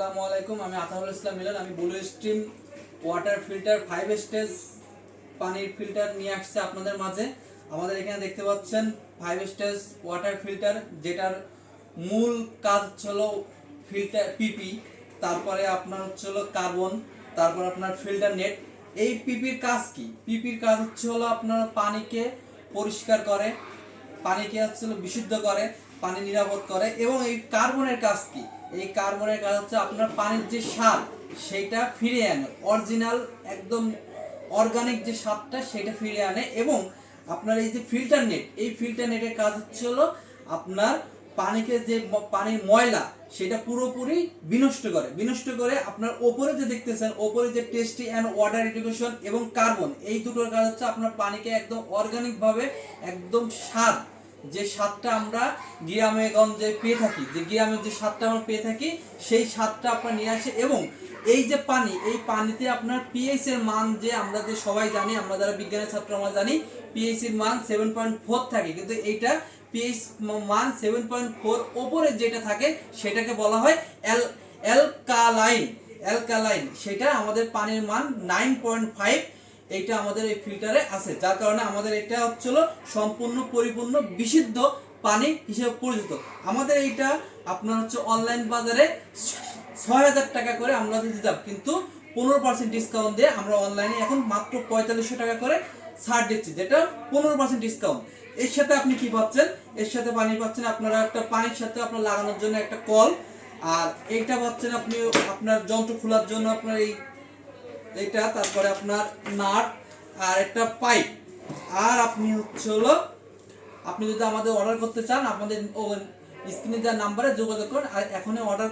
আসসালামু আলাইকুম, আমি আতাউল ইসলাম মিলন। আমি blue stream water filter five stage পানির ফিল্টার নিয়ে আসছে আপনাদের মাঝে। আমাদের এখানে দেখতে পাচ্ছেন ফাইভ স্টেজ ওয়াটার ফিল্টার যেটার মূল কাজ হলো ফিল্টার পিপি তারপরে আপনার হচ্ছে হলো কার্বন তারপর আপনার ফিল্টার নেট এই পিপির কাজ কি? পিপির কাজ হচ্ছে হলো আপনার পানিকে পরিষ্কার করে, পানিকে হচ্ছে বিশুদ্ধ করে, পানি নিরাপদ করে, এবং এই কার্বনের কাজ কি? এই কার্বনের কাজ হচ্ছে আপনার পানির যে স্বাদ, সেইটা ফিরিয়ে আনে। অরিজিনাল, একদম অর্গানিক যে স্বাদটা সেটা ফিরিয়ে আনে এবং আপনার এই যে ফিল্টার নেট এই ফিল্টার নেটের কাজ হচ্ছে হলো আপনার পানিকে যে পানির ময়লা, সেটা পুরোপুরি বিনষ্ট করে। বিনষ্ট করে আপনার ওপরে যে দেখতেছেন, ওপরে যে টেস্টি অ্যান্ড ওয়াটার এডুকেশন এবং কার্বন এই দুটোর কাজ হচ্ছে আপনার পানিকে একদম অর্গানিকভাবে একদম স্বাদ যে স্বাদটা আমরা গ্রামে গঞ্জে পেয়ে থাকি, যে গ্রামের যে স্বাদটা আমরা পেয়ে থাকি, সেই স্বাদটা আপনার নিয়ে আসে এবং এই যে পানি, এই পানিতে আপনার পিএইচ এর মান যে আমরা যে সবাই জানি, আমরা যারা বিজ্ঞানের ছাত্র আমরা জানি পিএইচ এর মান সেভেন পয়েন্ট ফোর থাকে। কিন্তু এইটা পিএইচ মান সেভেন পয়েন্ট ফোর ওপরে যেটা থাকে, সেটাকে বলা হয় এল অ্যালকালাইন। অ্যালকালাইন, সেটা আমাদের পানির মান নাইন পয়েন্ট ফাইভ এইটা আমাদের এই ফিল্টারে আছে, যার কারণে আমাদের এটা হচ্ছিল সম্পূর্ণ পরিপূর্ণ বিশুদ্ধ পানি হিসেবে পরিচিত। আমাদের এইটা আপনার হচ্ছে অনলাইন বাজারে ছয় হাজার টাকা করে আমরা দিতাম কিন্তু পনেরো পার্সেন্ট ডিসকাউন্ট দিয়ে আমরা অনলাইনে এখন মাত্র পঁয়তাল্লিশশো টাকা করে ছাড় দিচ্ছি, যেটা পনেরো পার্সেন্ট ডিসকাউন্ট এর সাথে আপনি কি পাচ্ছেন? এর সাথে পানি পাচ্ছেন আপনারা একটা পানির সাথে আপনার লাগানোর জন্য একটা কল, আর এইটা পাচ্ছেন আপনি আপনার যন্ত্র খোলার জন্য আপনার এই এটা, তারপরে আপনার নাট আর একটা পাইপ। আর আপনি হচ্ছে হলো, আপনি যদি আমাদের অর্ডার করতে চান আমাদের স্ক্রিনে যা নাম্বারে যোগাযোগ করুন, আর এখনই অর্ডার